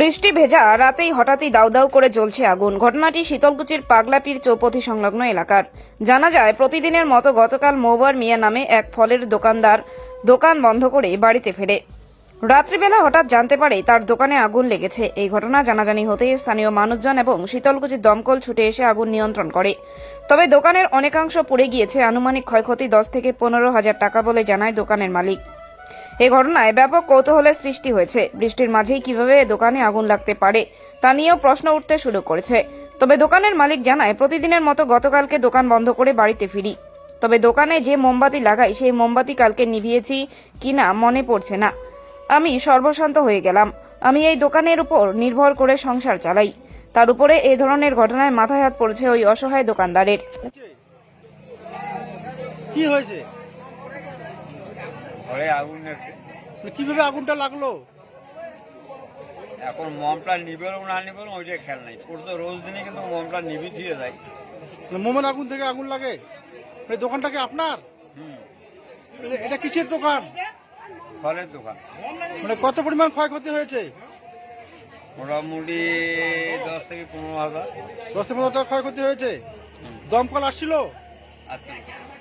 বৃষ্টি ভেজা রাতেই হঠাৎই দাউ দাউ করে জ্বলছে আগুন। ঘটনাটি শীতলকুচির পাগলাপির চৌপথি সংলগ্ন এলাকার। জানা যায়, প্রতিদিনের মতো গতকাল মৌবার মিয়া নামে এক ফলের দোকানদার দোকান বন্ধ করে বাড়িতে ফেরে। রাত্রিবেলা হঠাৎ জানতে পারে তার দোকানে আগুন লেগেছে। এই ঘটনা জানাজানি হতেই স্থানীয় মানুষজন এবং শীতলকুচির দমকল ছুটে এসে আগুন নিয়ন্ত্রণ করে। তবে দোকানের অনেকাংশ পুড়ে গিয়েছে। আনুমানিক ক্ষয়ক্ষতি দশ থেকে পনেরো হাজার টাকা বলে জানায় দোকানের মালিক। এই ঘটনায় ব্যাপক কৌতূহলের সৃষ্টি হয়েছে। বৃষ্টির মাঝেই কীভাবে দোকানে আগুন লাগতে পারে, তা নিয়েও প্রশ্ন উঠতে শুরু করেছে। তবে দোকানের মালিক জানায়, প্রতিদিনের মতো গতকালকে দোকান বন্ধ করে বাড়িতে ফিরি। তবে দোকানে যে মোমবাতি লাগাই, সেই মোমবাতি কালকে নিভিয়েছি কিনা মনে পড়ছে না। আমি সর্বশান্ত হয়ে গেলাম। আমি এই দোকানের উপর নির্ভর করে সংসার চালাই। তার উপরে এই ধরনের ঘটনায় মাথায় হাত পড়েছে ওই অসহায় দোকানদারের। কি হয়েছে? ঘরে আগুন লাগছে কীভাবে আগুনটা লাগল? এখন মমটা নিবেল না নিবেল ওইটা খেয়াল নাই। পুরো তো রোজ দিনে কিন্তু মমটা নিবি দিয়ে। যায় মোমেন আগুন থেকে আগুন লাগে? মানে দোকানটা কি আপনার? এটা কিসের দোকান? ফলের দোকান। মানে কত পরিমাণ ক্ষয়ক্ষতি হয়েছে? মোটামুটি দশ থেকে পনেরো হাজার। দশ থেকে পনেরো টাকার ক্ষয়ক্ষতি হয়েছে? দমকল আসছিল?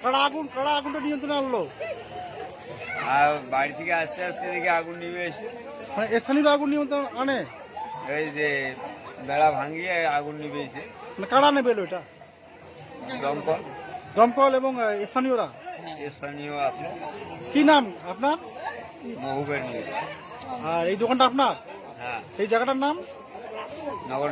কারা আগুন কারা আগুনটা নিয়ন্ত্রণে আনলো? আর বাড়ি থেকে আস্তে আস্তে দেখে আগুন নিবে এসে মানে স্থানীয় আগুন নিয়ন্ত্রণ আনে? এই যে বেড়া ভাঙিয়ে আগুন নিবে এসে। মানে কারা নেবে এটা? দমকল। দমকল এবং স্থানীয়রা? স্থানীয় আসলো কি নাম আপনার? মহুবের আর এই দোকানটা আপনার? হ্যাঁ। এই জায়গাটার নাম? নগর